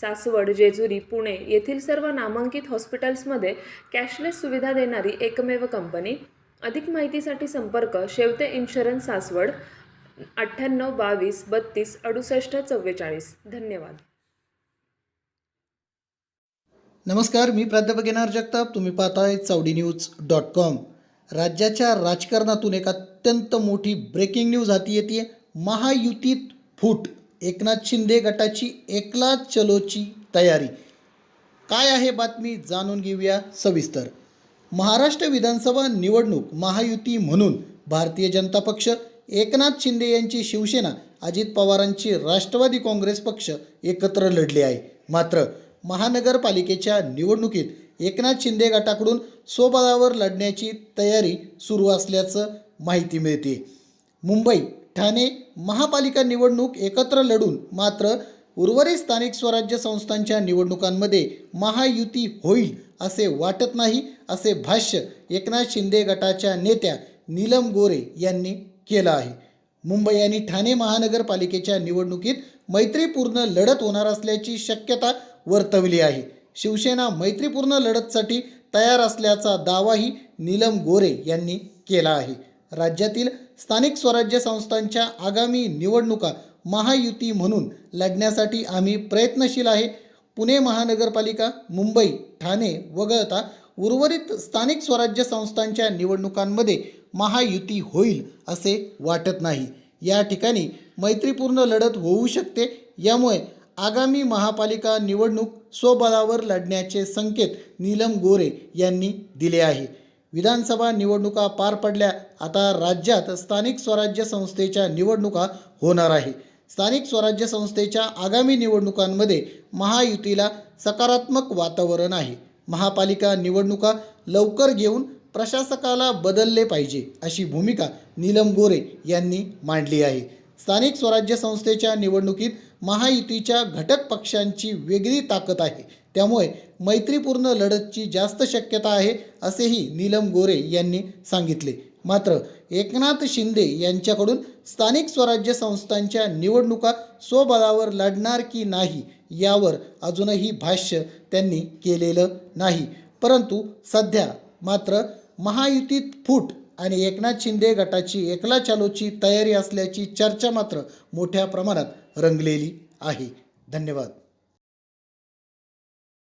सासवड जेजुरी पुणे येथील सर्व नामांकित हॉस्पिटल्समध्ये कॅशलेस सुविधा देणारी एकमेव कंपनी. अधिक माहितीसाठी संपर्क शेवते इन्शुरन्स सासवड अठ्ठ्याण्णव बावीस बत्तीस अडुसष्ट चव्वेचाळीस. धन्यवाद. नमस्कार मी प्राध्यापक येणार जगताप. तुम्ही पाहताय चावडी न्यूज डॉट कॉम. राज्याच्या राजकारणातून एक अत्यंत मोठी ब्रेकिंग न्यूज हाती येते महायुतीत फूट एकनाथ शिंदे गटाची एकला चलोची तयारी. काय आहे बातमी जाणून घेऊया सविस्तर. महाराष्ट्र विधानसभा निवडणूक महायुती म्हणून भारतीय जनता पक्ष एकनाथ शिंदे यांची शिवसेना अजित पवारांची राष्ट्रवादी काँग्रेस पक्ष एकत्र लढले आहे. मात्र महानगरपालिकेच्या निवडणुकीत एकनाथ शिंदे गटाकडून स्वबळावर लढण्याची तयारी सुरू असल्याचं माहिती मिळते. मुंबई ठाणे महापालिका निवडणूक एकत्र लढून मात्र उर्वरित स्थानिक स्वराज्य संस्थांच्या निवडणुकांमध्ये महायुती होईल असे वाटत नाही असे भाष्य एकनाथ शिंदे गटाच्या नेत्या नीलम गोरे यांनी केलं आहे. मुंबई आणि ठाणे महानगरपालिकेच्या निवडणुकीत मैत्रीपूर्ण लढत होणार असल्याची शक्यता वर्तवली आहे. शिवसेना मैत्रीपूर्ण लढतसाठी तयार असल्याचा दावाही नीलम गोरे यांनी केला आहे. राज्यातील स्थानिक स्वराज्य संस्थांच्या आगामी निवडणुका महायुती म्हणून लढण्यासाठी आम्ही प्रयत्नशील आहे. पुणे महानगरपालिका मुंबई ठाणे वगळता उर्वरित स्थानिक स्वराज्य संस्थांच्या निवडणुकांमध्ये महायुती होईल असे वाटत नाही. या ठिकाणी मैत्रीपूर्ण लढत होऊ शकते. यामुळे आगामी महापालिका निवडणूक स्वबळावर लढण्याचे संकेत नीलम गोरे यांनी दिले आहे. विधानसभा निवडणुका पार पडल्या आता राज्यात स्थानिक स्वराज्य संस्थेच्या निवडणुका होणार आहे. स्थानिक स्वराज्य संस्थेच्या आगामी निवडणुकांमध्ये महायुतीला सकारात्मक वातावरण आहे. महापालिका निवडणुका लवकर घेऊन प्रशासकाला बदलले पाहिजे अशी भूमिका नीलम गोरे यांनी मांडली आहे. स्थानिक स्वराज्य संस्थेच्या निवडणुकीत महायुतीच्या घटक पक्षांची वेगळी ताकद आहे. त्यामुळे मैत्रीपूर्ण लढतची जास्त शक्यता आहे असेही नीलम गोरे यांनी सांगितले. मात्र एकनाथ शिंदे यांच्याकडून स्थानिक स्वराज्य संस्थांच्या निवडणुका स्वबळावर लढणार की नाही यावर अजूनही भाष्य त्यांनी केलेलं नाही. परंतु सध्या मात्र महायुतीत फूट आणि एकनाथ शिंदे गटाची एकला चालोची तयारी असल्याची चर्चा मात्र मोठ्या प्रमाणात रंगलेली आहे. धन्यवाद.